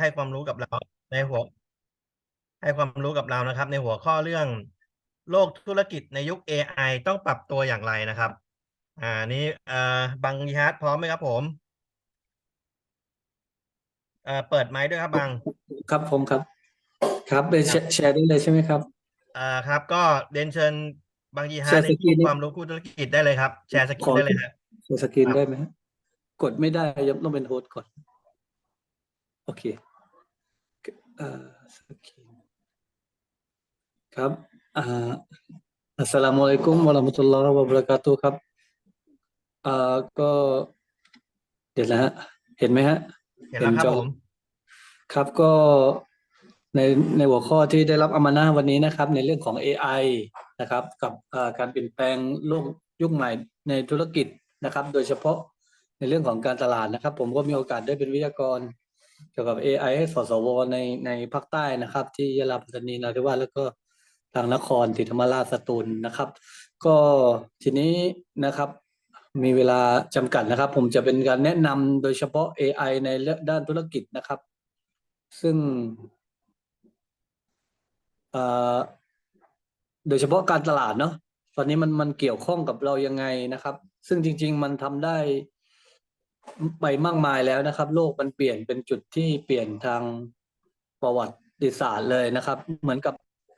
ให้ความรู้กับเราในหัว ให้ความรู้กับเรานะครับ ในหัวข้อเรื่อง โลกธุรกิจในยุค AI ต้องปรับตัวอย่างไรนะครับ อ่านี้เอ่อบังยิฮัดพร้อมไหมครับผมเอ่อเปิดไมค์ด้วยครับบังครับผมครับ ครับไปแชร์แชร์ได้เลยใช่ไหมครับ อ่าครับ ก็เรียนเชิญบางยีฮาแชร์ในสกรีนนี่ความรู้คู่ธุรกิจได้เลยครับ แชร์สกิขลอได้เลยฮะแชร์สกรีนครับได้ไหมฮะกดไม่ได้ยังต้องเป็นโฮสต์ก่อน โอเคเอ่อสกรีนครับอ่าอัสสลามุอะลัยกุมวะเราะมะตุลลอฮ์วะบะเราะกาตุฮ์ครับอ่าก็เดี๋ยวนะฮะเห็นไหมฮะเห็นแล้วครับเห็นจอผมครับก็ในในหัวข้อที่ได้รับอามานะห์วันนี้นะครับ ในเรื่องของ AI นะครับ กับเอ่อการเปลี่ยนแปลงโลกยุคใหม่ในธุรกิจนะครับ โดยเฉพาะในเรื่องของการตลาดนะครับ ผมก็มีโอกาสได้เป็นวิทยากร เกี่ยวกับ AI ให้สสวในในภาคใต้นะครับ ที่ยะลาปัตตานีนราธิวาสแล้วก็ทางนครศรีธรรมราชสตูลนะครับ ก็ทีนี้นะครับมีเวลาจำกัดนะครับ ผมจะเป็นการแนะนำโดยเฉพาะ AI ในเรื่องด้านธุรกิจนะครับ ซึ่งโดยเฉพาะการตลาดเนาะตอนนี้มันมันเกี่ยวข้องกับเรายังไงนะครับ ซึ่งจริง ๆ มันทำได้ ไปมากมายแล้วนะครับ โลกมันเปลี่ยนเป็นจุดที่เปลี่ยนทางประวัติศาสตร์เลยนะครับ เหมือนกับ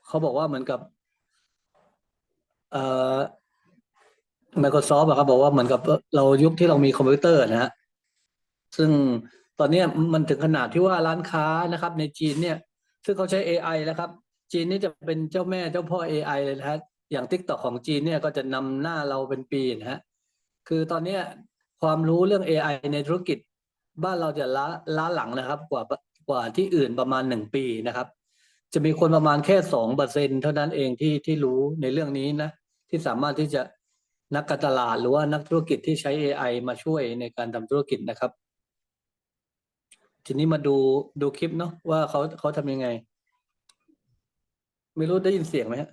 เขาบอกว่าเหมือนกับเอ่อ Microsoft อะครับบอกว่าเหมือนกับเรายุคที่เรามีคอมพิวเตอร์นะฮะซึ่งตอนนี้มันถึงขนาดที่ว่าร้านค้านะครับ ในจีนเนี่ย ซึ่งเขาใช้ AI แล้วครับ จีนนี่จะเป็นเจ้าแม่เจ้าพ่อ AI เลยนะฮะอย่าง TikTok ของจีนเนี่ยก็จะนำหน้าเราเป็นปีนะฮะคือตอนนี้ ความรู้เรื่อง AI ในธุรกิจ บ้านเราจะล้าล้าหลังนะครับ กว่ากว่าที่อื่นประมาณหนึ่งปีนะครับ จะมีคนประมาณแค่สองเปอร์เซ็นเท่านั้นเองที่ที่รู้ในเรื่องนี้นะ ที่สามารถที่จะนักการตลาดหรือว่านักธุรกิจที่ใช้ AI มาช่วยในการทำธุรกิจนะครับ ทีนี้มาดูดูคลิปเนาะว่าเขาเขาทำยังไง ไม่รู้ได้ยินเสียงไหมฮะ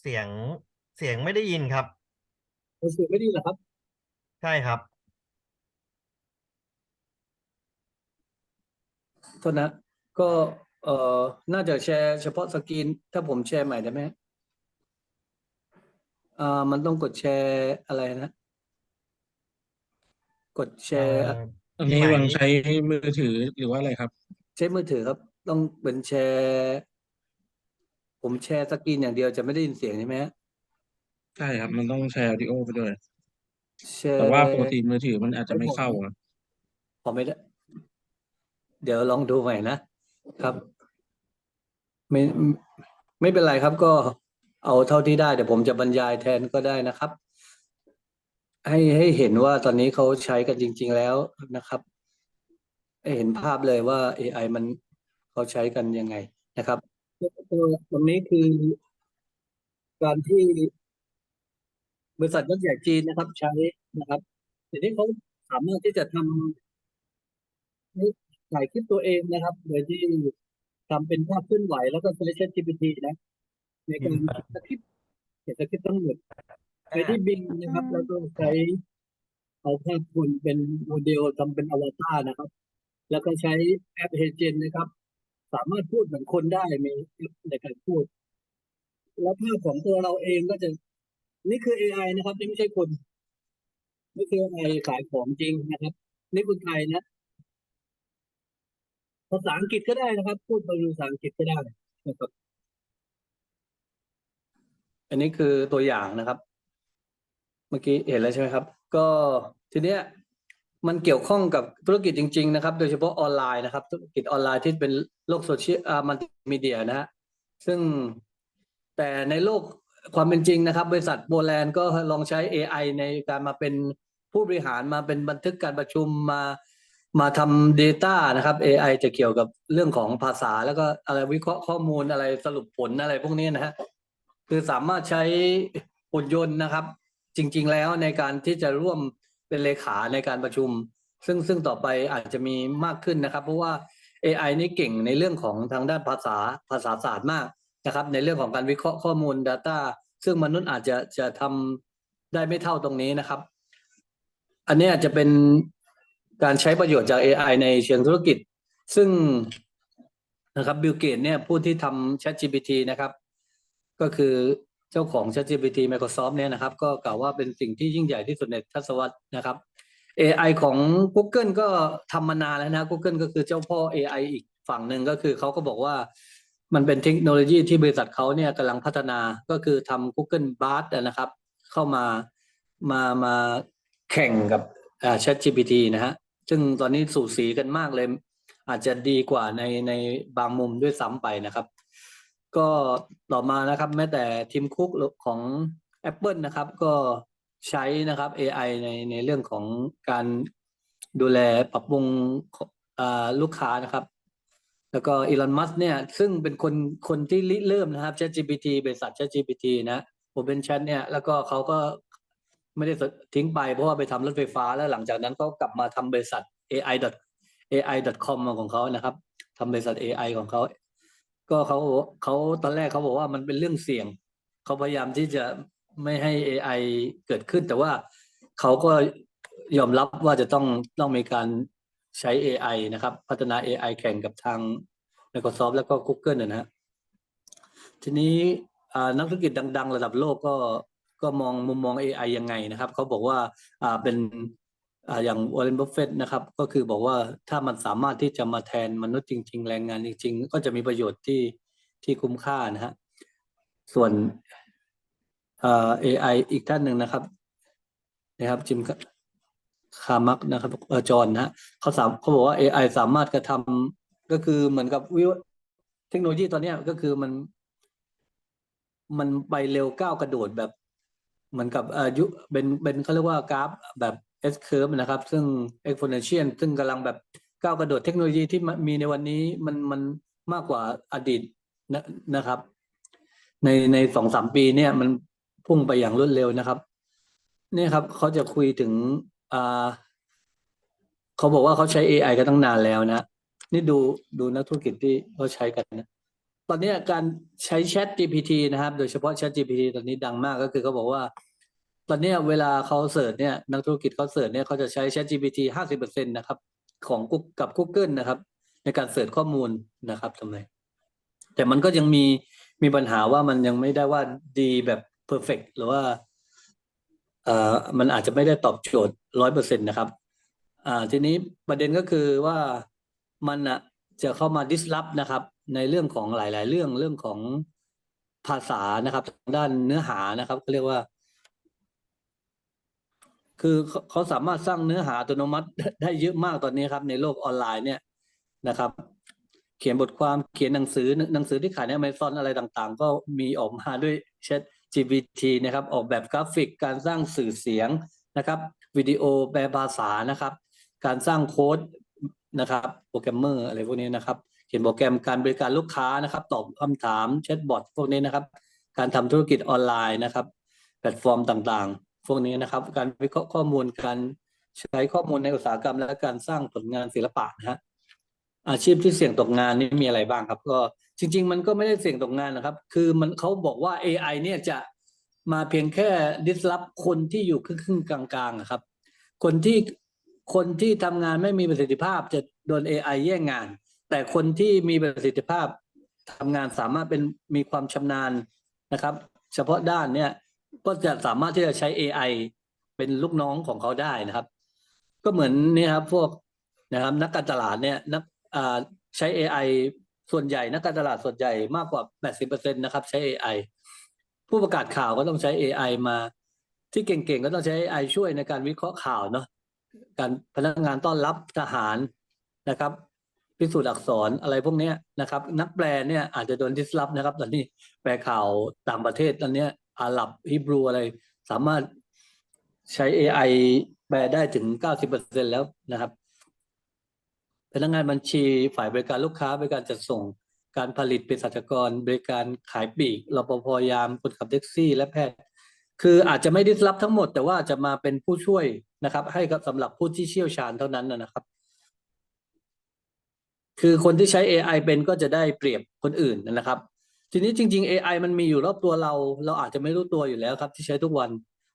เสียง เสียงไม่ได้ยินครับ เสียงไม่ดีเหรอครับ ใช่ครับ โทษนะ ก็เอ่อน่าจะแชร์เฉพาะสกรีน ถ้าผมแชร์ใหม่ได้ไหมฮะอ่ามันต้องกดแชร์อะไรนะ กดแชร์เอ่ออันนี้ที่ไหนวางใช้มือถือหรือว่าอะไรครับ ใช้มือถือครับ ต้องเป็นแชร์ ผมแชร์สกรีนอย่างเดียวจะไม่ได้ยินเสียงใช่ไหมฮะ ใช่ครับ มันต้องแชร์วิดีโอไปด้วย แชร์แต่ว่าปกติมือถือมันอาจจะไม่เข้าอะพอไม่ได้ เดี๋ยวลองดูใหม่นะครับ ไม่ไม่เป็นไรครับ ก็เอาเท่าที่ได้เดี๋ยวผมจะบรรยายแทนก็ได้นะครับ ให้ให้เห็นว่าตอนนี้เขาใช้กันจริง ๆ แล้วนะครับให้เห็นภาพเลยว่า AI มันเขาใช้กันยังไงนะครับตัวตรงนี้คือการที่ บริษัทยักษ์ใหญ่จีนนะครับ ใช้นะครับทีนี้เขาสามารถที่จะทำถ่ายคลิปตัวเองนะครับ โดยที่ทำเป็นภาพเคลื่อนไหวแล้วก็ใช้ ChatGPT นะ ในการเขียนสคริปต์เขียนสคริปต์ทั้งหมดใช้ที่บิงนะครับ แล้วก็ใช้เอาภาพคนเป็นโมเดลทำเป็นอวตารนะครับ แล้วก็ใช้แอปเฮเจนนะครับ สามารถพูดเหมือนคนได้มีแอปในการพูด แล้วภาพของตัวเราเองก็จะ นี่คือ AI นะครับ นี่ไม่ใช่คน นี่คือ AI ขายของจริงนะครับ นี่คนไทยนะ ภาษาอังกฤษก็ได้นะครับ พูดภาษาอังกฤษก็ได้นะครับอันนี้คือตัวอย่างนะครับ เมื่อกี้เห็นแล้วใช่ไหมครับ ก็ทีเนี้ยมันเกี่ยวข้องกับธุรกิจจริง ๆ นะครับ โดยเฉพาะออนไลน์นะครับ ธุรกิจออนไลน์ที่เป็นโลกโซเชียลอ่ามันมีเดียนะฮะซึ่งแต่ในโลก ความเป็นจริงนะครับ บริษัทโบแลนด์ก็ลองใช้ AI ในการมาเป็นผู้บริหารมาเป็นบันทึกการประชุมมามาทำ Data นะครับ AI จะเกี่ยวกับเรื่องของภาษาแล้วก็อะไรวิเคราะห์ข้อมูลอะไรสรุปผลอะไรพวกนี้นะฮะคือสามารถใช้หุ่นยนต์นะครับ จริง ๆ แล้วในการที่จะร่วมเป็นเลขาในการประชุม ซึ่งซึ่งต่อไปอาจจะมีมากขึ้นนะครับ เพราะว่า AI นี่เก่งในเรื่องของทางด้านภาษาภาษาศาสตร์มาก นะครับ ในเรื่องของการวิเคราะห์ข้อมูล Data ซึ่งมนุษย์อาจจะจะทำได้ไม่เท่าตรงนี้นะครับ อันนี้ยจะเป็นการใช้ประโยชน์จาก AI ในเชิงธุรกิจ ซึ่งนะครับบิลเกตเนี่ยผู้ที่ทำ ChatGPT นะครับ ก็คือเจ้าของ ChatGPT Microsoft เนี่ยนะครับ ก็กล่าวว่าเป็นสิ่งที่ยิ่งใหญ่ที่สุดในทศวรรษนะครับ AI ของ Google ก็ทำมานานแล้วนะ Google ก็คือเจ้าพ่อ AI อีกฝั่งหนึ่งก็คือเขาก็บอกว่า มันเป็นเทคโนโลยีที่บริษัทเขาเนี่ยกำลังพัฒนาก็คือทำ Google Bard นะครับ เข้ามามามาแข่งกับ ChatGPT นะฮะซึ่งตอนนี้สูสีกันมากเลย อาจจะดีกว่าในในบางมุมด้วยซ้ำไปนะครับ ก็ต่อมานะครับแม้แต่ทีมคุกของ Apple นะครับ ก็ใช้นะครับ AI ในในเรื่องของการดูแลปรับปรุงอ่าลูกค้านะครับ แล้วก็อีลอนมัสเนี่ยซึ่งเป็นคนคนที่ริเริ่มนะครับ ChatGPT บริษัท ChatGPT นะ OpenChat เนี่ยแล้วก็เขาก็ไม่ได้ทิ้งไปเพราะว่าไปทำรถไฟฟ้าแล้วหลังจากนั้นก็กลับมาทำบริษัท AI AI.com ของเขานะครับทำบริษัท AI ของเขา ก็เขาเขาตอนแรกเขาบอกว่ามันเป็นเรื่องเสี่ยง เขาพยายามที่จะไม่ให้ AI เกิดขึ้น แต่ว่าเขาก็ยอมรับว่าจะต้องต้องมีการ ใช้ AI นะครับ พัฒนา AI แข่งกับทาง Microsoft แล้วก็ Google นะฮะทีนี้นักธุรกิจดัง ๆ ระดับโลกก็ก็มองมุมมอง AI ยังไงนะครับเขาบอกว่าเป็นอย่างวอร์เรนบัฟเฟตนะครับ ก็คือบอกว่าถ้ามันสามารถที่จะมาแทนมนุษย์จริง ๆ แรงงานจริง ๆ ก็จะมีประโยชน์ที่ที่คุ้มค่านะฮะส่วนอ่า AI อีกท่านหนึ่งนะครับ นะครับจิม คามักนะครับออจอห์นนะเขาสามเขาบอกว่า AI สามารถกระทำก็คือเหมือนกับวิวเทคโนโลยีตอนเนี้ยก็คือมัน มันไปเร็วก้าวกระโดดแบบ เหมือนกับอายุเป็นเป็นเขาเรียกว่ากราฟแบบ S curve นะครับ ซึ่ง exponential ซึ่งกำลังแบบก้าวกระโดดเทคโนโลยีที่มีในวันนี้มันมันมากกว่าอดีตนะนะครับ ในในสองสามปีเนี่ย มันพุ่งไปอย่างรวดเร็วนะครับนี่ครับเขาจะคุยถึง เขาบอกว่าเขาใช้ AI กันตั้งนานแล้วนะ นี่ดูดูนักธุรกิจที่เขาใช้กันนะ ตอนนี้การใช้ Chat GPT นะครับ โดยเฉพาะ Chat GPT ตอนนี้ดังมากก็คือเขาบอกว่า ตอนนี้เวลาเขาเสิร์ชเนี่ยนักธุรกิจเขาเสิร์ชเนี่ยเขาจะใช้ Chat GPT ห้าสิบเปอร์เซ็นตนะครับ ของกับ Google นะครับ ในการเสิร์ชข้อมูลนะครับทำไมแต่มันก็ยังมีมีปัญหาว่ามันยังไม่ได้ว่าดีแบบ perfect หรือว่าเอ่อมันอาจจะไม่ได้ตอบโจทย์ร้อยเปอร์เซ็นตนะครับอ่าทีนี้ประเด็นก็คือว่ามันอะจะเข้ามา disrupt นะครับ ในเรื่องของหลาย ๆ เรื่องเรื่องของภาษานะครับด้านเนื้อหานะครับเขาเรียกว่า คือเขาสามารถสร้างเนื้อหาอัตโนมัติได้เยอะมากตอนนี้ครับ ในโลกออนไลน์เนี่ยนะครับ เขียนบทความเขียนหนังสือหนังสือที่ขายใน Amazon อะไรต่างๆ ก็มีออกมาด้วย Chat GPT นะครับ ออกแบบกราฟิกการสร้างสื่อเสียงนะครับ วิดีโอแปลภาษานะครับ การสร้างโค้ดนะครับโปรแกรมเมอร์อะไรพวกนี้นะครับ เขียนโปรแกรมการบริการลูกค้านะครับ ตอบคำถามแชทบอทพวกนี้นะครับ การทำธุรกิจออนไลน์นะครับ แพลตฟอร์มต่างๆ พวกนี้นะครับ การวิเคราะห์ข้อมูลการใช้ข้อมูลในอุตสาหกรรม และการสร้างผลงานศิลปะนะฮะอาชีพที่เสี่ยงตกงานนี่มีอะไรบ้างครับ ก็จริง ๆ มันก็ไม่ได้เสี่ยงตกงานนะครับ คือมันเขาบอกว่า AI เนี่ยจะ มาเพียงแค่ disrupt คนที่อยู่ครึ่งๆกลางๆครับ คนที่คนที่ทำงานไม่มีประสิทธิภาพจะโดน AI แย่งงาน แต่คนที่มีประสิทธิภาพทำงานสามารถเป็นมีความชำนาญนะครับ เฉพาะด้านเนี่ยก็จะสามารถที่จะใช้ AI เป็นลูกน้องของเขาได้นะครับ ก็เหมือนนี่ครับพวกนะครับนักการตลาดเนี่ยนักใช้ AI ส่วนใหญ่นักการตลาดส่วนใหญ่มากกว่า 80%นะครับใช้ AI ผู้ประกาศข่าวก็ต้องใช้ AI มา ที่เก่งๆก็ต้องใช้ AI ช่วยในการวิเคราะห์ข่าวเนาะการพนักงานต้อนรับทหารนะครับ พิสูจน์อักษรอะไรพวกนี้นะครับ นักแปลเนี่ยอาจจะโดนดิสลอฟนะครับ ตอนนี้แปลข่าวต่างประเทศตอนเนี้ยอาหรับฮิบรูอะไร สามารถใช้ AI แปลได้ถึง 90%แล้วนะครับ พนักงานบัญชีฝ่ายบริการลูกค้าบริการจัดส่ง การผลิตเภสัชกร บริการขายปลีกรปภยามคนขับแท็กซี่ และแพทย์ คืออาจจะไม่ได้รับทั้งหมด แต่ว่าจะมาเป็นผู้ช่วยนะครับ ให้กับสำหรับผู้ที่เชี่ยวชาญเท่านั้นนะครับ คือคนที่ใช้ AI เป็นก็จะได้เปรียบคนอื่นนะครับ ทีนี้จริง ๆ AI มันมีอยู่รอบตัวเรา เราอาจจะไม่รู้ตัวอยู่แล้วครับ ที่ใช้ทุกวัน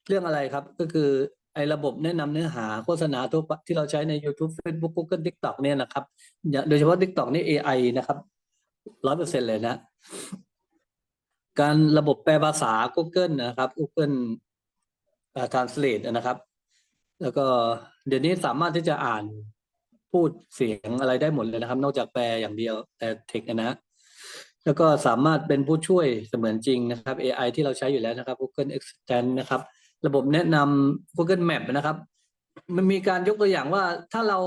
เรื่องอะไรครับ ก็คือไอ้ระบบแนะนำเนื้อหาโฆษณาทั่วที่เราใช้ใน YouTube Facebook Google TikTok เนี่ยนะครับ โดยเฉพาะ TikTok นี่ AI นะครับ ร้อยเปอร์เซ็นเลยนะ การระบบแปลภาษา Google นะครับ Google Translate นะครับ แล้วก็เดี๋ยวนี้สามารถที่จะอ่านพูดเสียงอะไรได้หมดเลยนะครับ นอกจากแปลอย่างเดียวแต่เทคนะฮะแล้วก็สามารถเป็นผู้ช่วยเสมือนจริงนะครับ AI ที่เราใช้อยู่แล้วนะครับ Google Assistant นะครับ ระบบแนะนำ Google Map นะครับ มันมีการยกตัวอย่างว่าถ้าเรา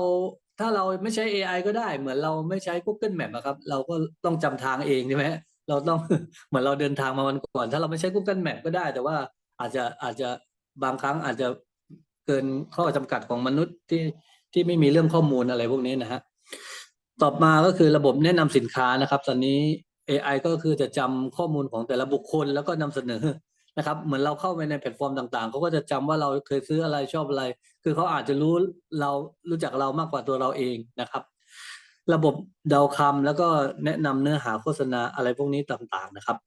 ถ้าเราไม่ใช้ AI ก็ได้ เหมือนเราไม่ใช้ Google Map อะครับ เราก็ต้องจำทางเองใช่ไหมเราต้องเหมือนเราเดินทางมาวันก่อน ถ้าเราไม่ใช้ Google Map ก็ได้ แต่ว่าอาจจะอาจจะบางครั้งอาจจะเกินข้อจำกัดของมนุษย์ที่ที่ไม่มีเรื่องข้อมูลอะไรพวกนี้นะฮะต่อมาก็คือระบบแนะนำสินค้านะครับ ตอนนี้ AI ก็คือจะจำข้อมูลของแต่ละบุคคล แล้วก็นำเสนอ นะครับเหมือนเราเข้าไปในแพลตฟอร์มต่างๆเขาก็จะจำว่าเราเคยซื้ออะไรชอบอะไร คือเขาอาจจะรู้เรารู้จักเรามากกว่าตัวเราเองนะครับ ระบบเดาคำแล้วก็แนะนำเนื้อหาโฆษณาอะไรพวกนี้ต่างๆนะครับ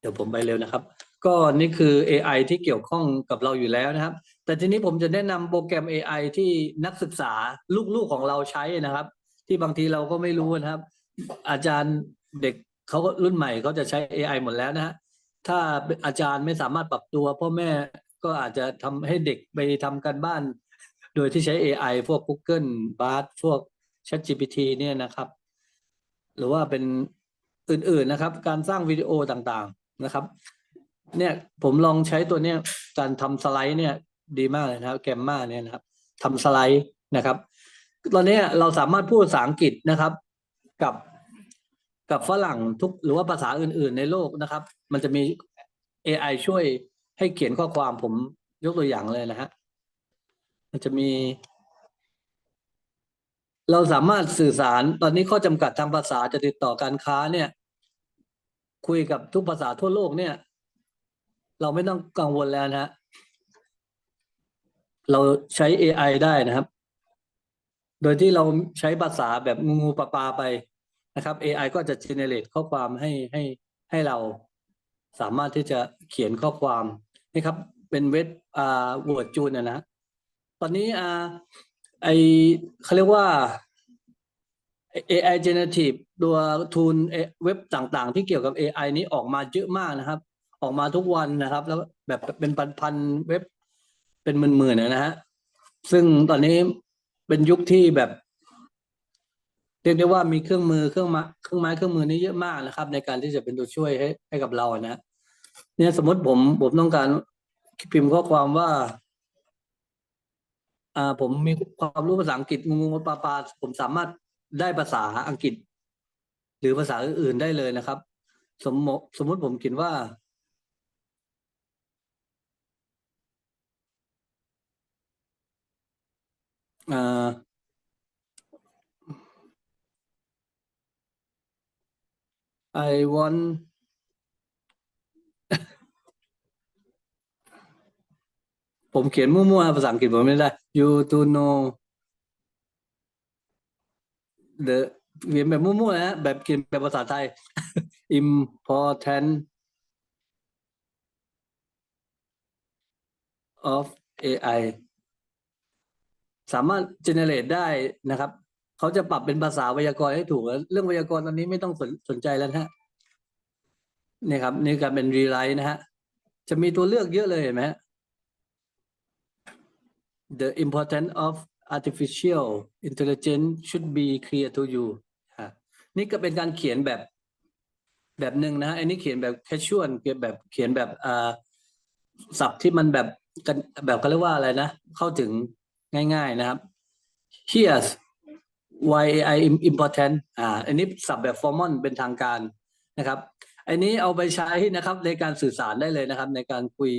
เดี๋ยวผมไปเร็วนะครับ ก็นี่คือ AI ที่เกี่ยวข้องกับเราอยู่แล้วนะครับ แต่ทีนี้ผมจะแนะนำโปรแกรม AI ที่นักศึกษาลูกๆของเราใช้นะครับ ที่บางทีเราก็ไม่รู้นะครับ อาจารย์เด็กเขาก็รุ่นใหม่เขาจะใช้ AI หมดแล้วนะฮะ ถ้าอาจารย์ไม่สามารถปรับตัวพ่อแม่ก็อาจจะทำให้เด็กไปทำการบ้าน โดยที่ใช้ AI พวก Google Bard พวก ChatGPT เนี่ยนะครับ หรือว่าเป็นอื่นๆนะครับ การสร้างวิดีโอต่างๆนะครับ เนี่ยผมลองใช้ตัวเนี้ยการทำสไลด์เนี่ยดีมากเลยนะครับแกมมาเนี่ยนะครับทำสไลด์นะครับ ตอนนี้เราสามารถพูดภาษาอังกฤษนะครับ กับ กับฝรั่งทุกหรือว่าภาษาอื่น ๆ ในโลกนะครับ มันจะมี AI ช่วยให้เขียนข้อความผมยกตัวอย่างเลยนะฮะมันจะมี เราสามารถสื่อสารตอนนี้ข้อจำกัดทางภาษาจะติดต่อการค้าเนี่ย คุยกับทุกภาษาทั่วโลกเนี่ย เราไม่ต้องกังวลแล้วนะฮะเราใช้ AI ได้นะครับ โดยที่เราใช้ภาษาแบบงูปลาปลาไป นะครับ AI ก็จะ generate ข้อความให้ให้ให้เราสามารถที่จะเขียนข้อความนี่ครับ เป็นเว็บอ่า Word จูนนะนะตอนนี้อ่าไอเขาเรียกว่า AI generative ตัวทูลเว็บต่างๆ ที่เกี่ยวกับ AI นี้ออกมาเยอะมากนะครับ ออกมาทุกวันนะครับ แล้วแบบเป็นพันๆเว็บเป็นหมื่นๆนะฮะซึ่งตอนนี้เป็นยุคที่แบบ เรียกได้ว่ามีเครื่องมือเครื่องมาเครื่องไม้เครื่องมือนี้เยอะมากนะครับ ในการที่จะเป็นตัวช่วยให้ให้กับเรานะเนี่ยสมมติผมผมต้องการพิมพ์ข้อความว่า อ่า ผมมีความรู้ภาษาอังกฤษงูงูปลาปลาผมสามารถได้ภาษาอังกฤษ หรือภาษาอื่นๆได้เลยนะครับ สมมติสมมติผมเขียนว่าอ่า I want ผมเขียนมั่วๆภาษาอังกฤษผมไม่ได้ you to know the เขียนแบบมั่วๆนะแบบเขียนแบบภาษาไทย important of AI สามารถ generate ได้นะครับ เขาจะปรับเป็นภาษาไวยากรณ์ให้ถูกแล้วเรื่องไวยากรณ์ตอนนี้ไม่ต้องสนสนใจแล้วนะฮะนี่ครับนี่การเป็นรีไลท์นะฮะจะมีตัวเลือกเยอะเลยเห็นไหม The importance of artificial intelligence should be clear to you ฮะนี่ก็เป็นการเขียนแบบแบบหนึ่งนะฮะอันนี้เขียนแบบ casual เขียนแบบเขียนแบบอ่าศัพท์ที่มันแบบแบบเขาเรียกว่าอะไรนะ เข้าถึงง่าย ๆนะครับ Here's why AI im- important อ่า อันนี้ศัพท์แบบ formal เป็นทางการนะครับ อันนี้เอาไปใช้นะครับในการสื่อสารได้เลยนะครับ ในการคุย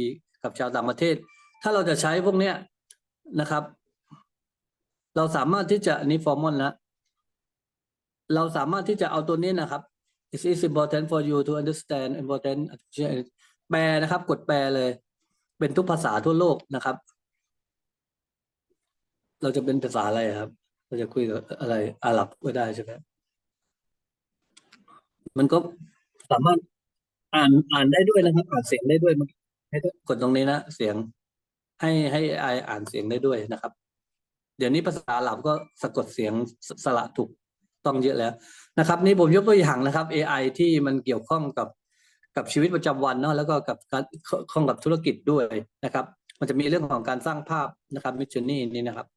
กับชาวต่างประเทศ ถ้าเราจะใช้พวกเนี้ยนะครับ เราสามารถที่จะอันนี้ formal นะเราสามารถที่จะเอาตัวนี้นะครับ it is important for you to understand important แปลนะครับ กดแปลเลย เป็นทุกภาษาทั่วโลกนะครับ เราจะเป็นภาษาอะไรครับ เราจะคุยกับอะไรอาหรับก็ได้ใช่ไหมมันก็สามารถอ่านอ่านได้ด้วยนะครับอ่านเสียงได้ด้วยมันให้กดตรงนี้นะเสียงให้ให้ AI อ่านเสียงได้ด้วยนะครับ เดี๋ยวนี้ภาษาอาหรับก็สะกดเสียงสสระถูกต้องเยอะแล้วนะครับ นี่ผมยกตัวอย่างนะครับ AI ที่มันเกี่ยวข้องกับกับชีวิตประจำวันเนาะแล้วก็กับการข้องกับธุรกิจด้วยนะครับ มันจะมีเรื่องของการสร้างภาพนะครับมิชชันนี่นี่นะครับ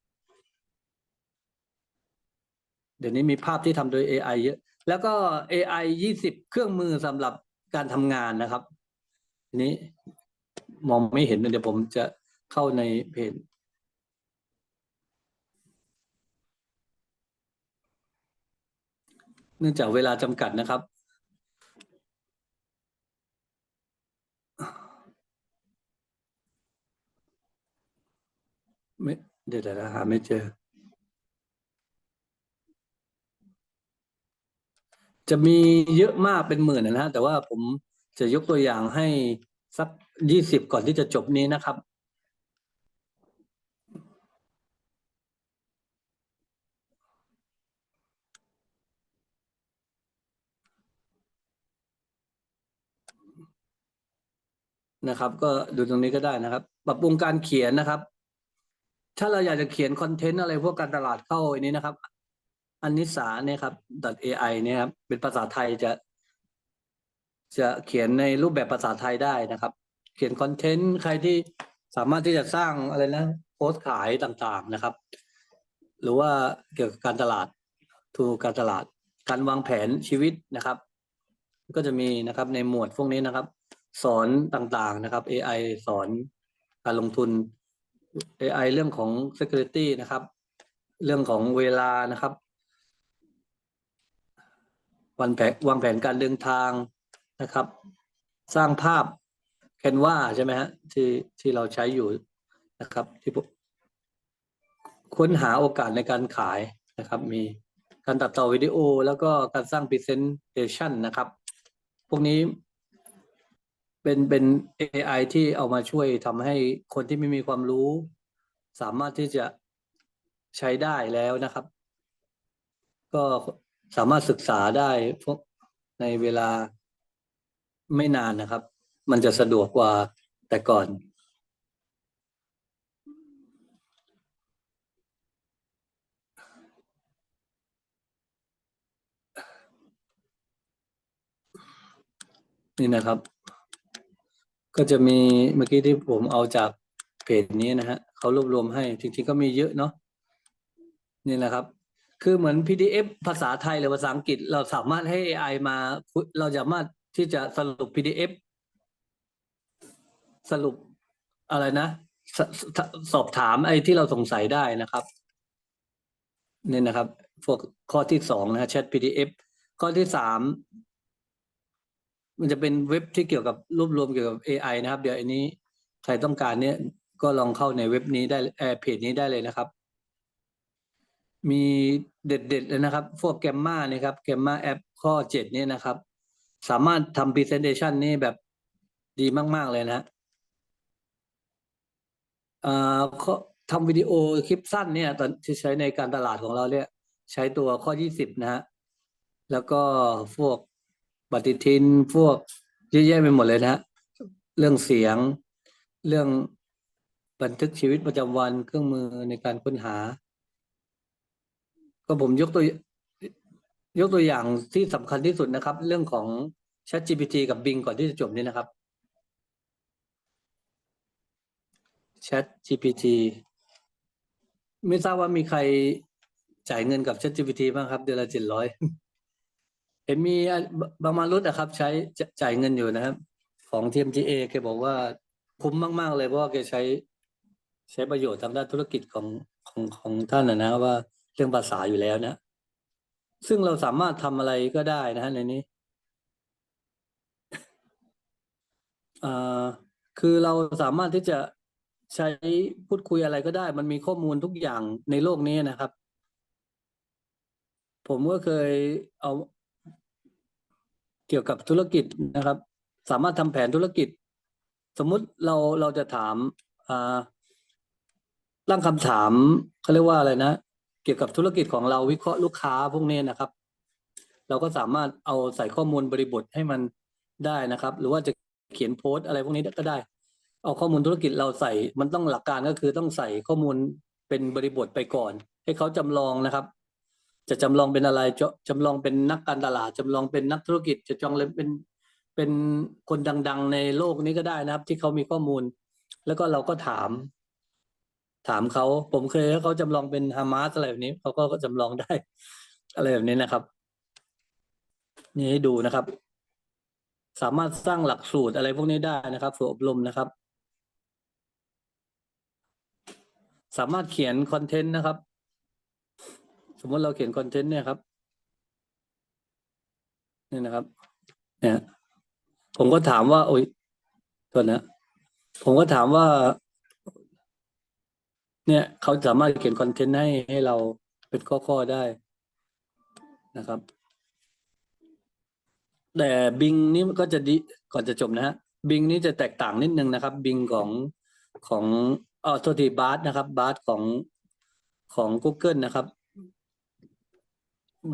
เดี๋ยวนี้มีภาพที่ทำโดย AI เยอะ แล้วก็ AI ยี่สิบเครื่องมือสำหรับการทำงานนะครับทีนี้มองไม่เห็นเดี๋ยวผมจะเข้าในเพจเนื่องจากเวลาจำกัดนะครับไม่เดี๋ยวเดี๋ยวนะหาไม่เจอ จะมีเยอะมากเป็นหมื่นนะฮะแต่ว่าผมจะยกตัวอย่างให้สักยี่สิบก่อนที่จะจบนี้นะครับ นะครับ ก็ดูตรงนี้ก็ได้นะครับ ปรับปรุงการเขียนนะครับ ถ้าเราอยากจะเขียนคอนเทนต์อะไรพวกการตลาดเข้าอันนี้นะครับ อันนิสาเนี่ยครับ .ai เนี่ยครับเป็นภาษาไทยจะจะเขียนในรูปแบบภาษาไทยได้นะครับ เขียนคอนเทนต์ใครที่สามารถที่จะสร้างอะไรนะโพสต์ขายต่างๆนะครับ หรือว่าเกี่ยวกับการตลาดทูการตลาด การวางแผนชีวิตนะครับ ก็จะมีนะครับในหมวดพวกนี้นะครับ สอนต่างๆนะครับ AI สอนการลงทุน AI เรื่องของ security นะครับ เรื่องของเวลานะครับ วันแผนวางแผนการเดินทางนะครับ สร้างภาพแคนวาใช่ไหมฮะที่ที่เราใช้อยู่นะครับ ที่ค้นหาโอกาสในการขายนะครับ มีการตัดต่อวิดีโอ แล้วก็การสร้าง Presentation นะครับ พวกนี้เป็นเป็น AI ที่เอามาช่วยทำให้คนที่ไม่มีความรู้ สามารถที่จะใช้ได้แล้วนะครับ ก็ สามารถศึกษาได้พวกในเวลาไม่นานนะครับ มันจะสะดวกกว่าแต่ก่อน นี่นะครับ ก็จะมีเมื่อกี้ที่ผมเอาจากเพจนี้นะฮะเขารวบรวมให้ จริงๆก็มีเยอะเนาะนี่นะครับ คือเหมือน PDF ภาษาไทยหรือภาษาอังกฤษ เราสามารถให้ AI มาเราสามารถที่จะสรุป PDF สรุปอะไรนะสสอบถามไอ้ที่เราสงสัยได้นะครับนี่นะครับพวกข้อที่สองนะฮะ Chat PDF ข้อที่สามมันจะเป็นเว็บที่เกี่ยวกับรวบรวมเกี่ยวกับ AI นะครับ เดี๋ยวอันนี้ใครต้องการเนี่ยก็ลองเข้าในเว็บนี้ได้เออเพจนี้ได้เลยนะครับ มีเด็ดๆเลยนะครับ พวกแกมมาเนี่ยครับแกมมาแอปข้อเจ็ดเนี่ยนะครับ สามารถทำ presentation นี่แบบดีมาก ๆ เลยนะเอ่อทำวิดีโอคลิปสั้นเนี่ยตอนที่ใช้ในการตลาดของเราเนี่ย ใช้ตัวข้อยี่สิบนะฮะแล้วก็พวกปฏิทินพวกเยอะแยะไปหมดเลยนะฮะเรื่องเสียงเรื่องบันทึกชีวิตประจำวันเครื่องมือในการค้นหา ก็ผมยกตัวยกตัวอย่างที่สำคัญที่สุดนะครับ เรื่องของ ChatGPT กับ Bing ก่อนที่จะจบนี้นะครับ ChatGPT ไม่ทราบว่ามีใครจ่ายเงินกับ ChatGPT บ้างครับ เดือนละเจ็ดร้อยเห็นมีบางมารุดนะครับ ใช้จจ่ายเงินอยู่นะครับ ของ TMGA แกบอกว่าคุ้มมาก ๆ เลยเพราะว่าแกใช้ ใช้ประโยชน์ทางด้านธุรกิจของของของท่านนะนะว่า เรื่องภาษาอยู่แล้วนะ ซึ่งเราสามารถทำอะไรก็ได้นะฮะในนี้คือเราสามารถที่จะใช้พูดคุยอะไรก็ได้ มันมีข้อมูลทุกอย่างในโลกนี้นะครับ ผมก็เคยเอาเกี่ยวกับธุรกิจนะครับ สามารถทำแผนธุรกิจ สมมุติเราเราจะถามอ่าตั้งคำถามเขาเรียกว่าอะไรนะ กี่ยวกับธุรกิจของเราวิเคราะห์ลูกค้าพวกนี้นะครับ เราก็สามารถเอาใส่ข้อมูลบริบทให้มันได้นะครับ หรือว่าจะเขียนโพสต์อะไรพวกนี้ก็ได้ เอาข้อมูลธุรกิจเราใส่มันต้องหลักการก็คือต้องใส่ข้อมูลเป็นบริบทไปก่อน ให้เขาจำลองนะครับ จะจำลองเป็นอะไรจะจำลองเป็นนักการตลาดจำลองเป็นนักธุรกิจ จะจำลองเป็นเป็นคนดัง ๆ ในโลกนี้ก็ได้นะครับ ที่เขามีข้อมูล แล้วก็เราก็ถาม ถามเขาผมเคยให้เขาจำลองเป็นฮามาสอะไรแบบนี้เขาก็จำลองได้ อะไรแบบนี้นะครับ นี่ให้ดูนะครับ สามารถสร้างหลักสูตรอะไรพวกนี้ได้นะครับฝึกอบรมนะครับ สามารถเขียนคอนเทนต์นะครับ สมมติเราเขียนคอนเทนต์เนี่ยครับนี่นะครับ เนี่ย ผมก็ถามว่า โอ้ยโทษนะผมก็ถามว่า เนี่ยเขาสามารถเขียนคอนเทนต์ให้ให้เราเป็นข้อๆได้นะครับ แต่บิงนี่ก็จะดีก่อนจะจบนะฮะบิงนี่จะแตกต่างนิดนึงนะครับบิงของของอ๋อโทษทีบาร์นะครับบาร์ของของ Google นะครับ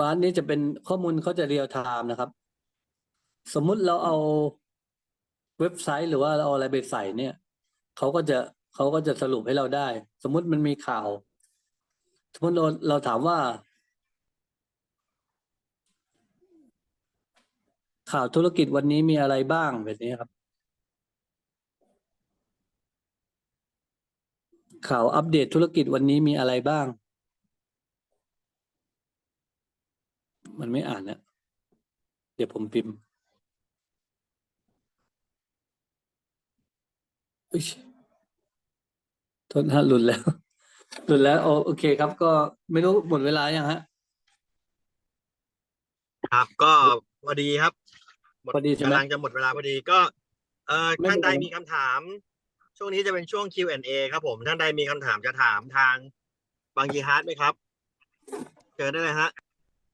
บาร์นี้จะเป็นข้อมูลเขาจะเรียลไทม์นะครับ สมมุติเราเอาเว็บไซต์หรือว่าเราเอาอะไรไปใส่เนี่ยเขาก็จะ เขาก็จะสรุปให้เราได้ สมมุติมันมีข่าว สมมติเราเราถามว่า ข่าวธุรกิจวันนี้มีอะไรบ้างแบบนี้ครับ ข่าวอัปเดตธุรกิจวันนี้มีอะไรบ้าง มันไม่อ่านนะเดี๋ยวผมพิมพ์อุ๊ย ทษนะหลุดแล้วหลุดแล้วโอโอเคครับ ก็ไม่รู้หมดเวลายังฮะ ครับก็พอดีครับหมดพอดีใช่ไหม กำลังจะหมดเวลาพอดีก็เอ่อไม่ท่านใดเป็นไรมีคำถาม ช่วงนี้จะเป็นช่วง Q&A ครับผมท่านใดมีคำถามจะถามทางบางยีฮาร์ดไหมครับเชิญได้เลยฮะ